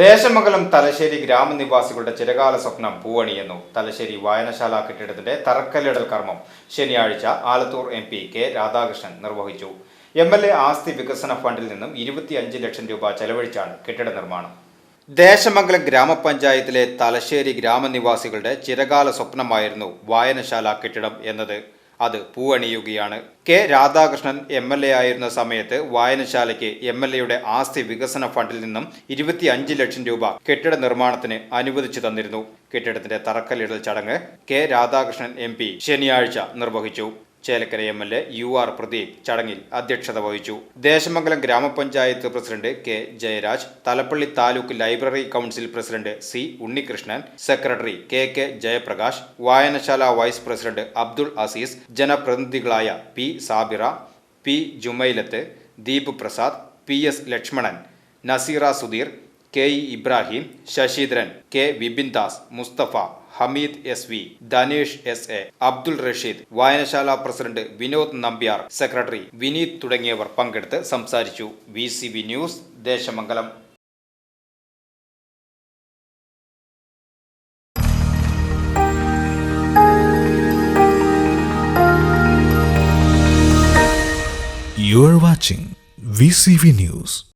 Desamangalam Thalassery ഗ്രാമനിവാസികളുടെ ചിരകാല സ്വപ്നം പൂവണിയെന്നു. തലശ്ശേരി വായനശാല കെട്ടിടത്തിന്റെ തറക്കല്ലിടൽ കർമ്മം ശനിയാഴ്ച Alathur M P K Radhakrishnan നിർവഹിച്ചു. എം എൽ എ ആസ്തി വികസന ഫണ്ടിൽ നിന്നും ഇരുപത്തിയഞ്ച് ലക്ഷം രൂപ ചെലവഴിച്ചാണ് കെട്ടിട നിർമ്മാണം. ദേശമംഗലം ഗ്രാമപഞ്ചായത്തിലെ തലശ്ശേരി ഗ്രാമനിവാസികളുടെ ചിരകാല സ്വപ്നമായിരുന്നു വായനശാല കെട്ടിടം എന്നത്. അത് പൂവണിയുകയാണ്. K Radhakrishnan M L A ആയിരുന്ന സമയത്ത് വായനശാലയ്ക്ക് എം എൽ എയുടെ ആസ്തി വികസന ഫണ്ടിൽ നിന്നും ഇരുപത്തിയഞ്ച് ലക്ഷം രൂപ കെട്ടിട നിർമ്മാണത്തിന് അനുവദിച്ചു തന്നിരുന്നു. കെട്ടിടത്തിന്റെ തറക്കല്ലിടൽ ചടങ്ങ് കെ രാധാകൃഷ്ണൻ എം ശനിയാഴ്ച നിർവഹിച്ചു. Chelakkara M L A U R Pradeep ചടങ്ങിൽ അധ്യക്ഷത വഹിച്ചു. ദേശമംഗലം ഗ്രാമപഞ്ചായത്ത് president K Jayaraj Thalappally taluk library council president C Unnikrishnan secretary K K Jayaprakash വായനശാല vice president Abdul Azeez ജനപ്രതിനിധികളായ P Sabira P Jumailath Deep Prasad P S Lakshmanan Naseera Sudheer K E Ibrahim Saseendran K Vipin Musthafa Hameed S V Dhanesh S A Abdul Rasheed വായനശാല president Vinod Nambiar secretary Vineeth തുടങ്ങിയവർ പങ്കെടുത്ത് സംസാരിച്ചു V news Desamangalam You are watching VCV News.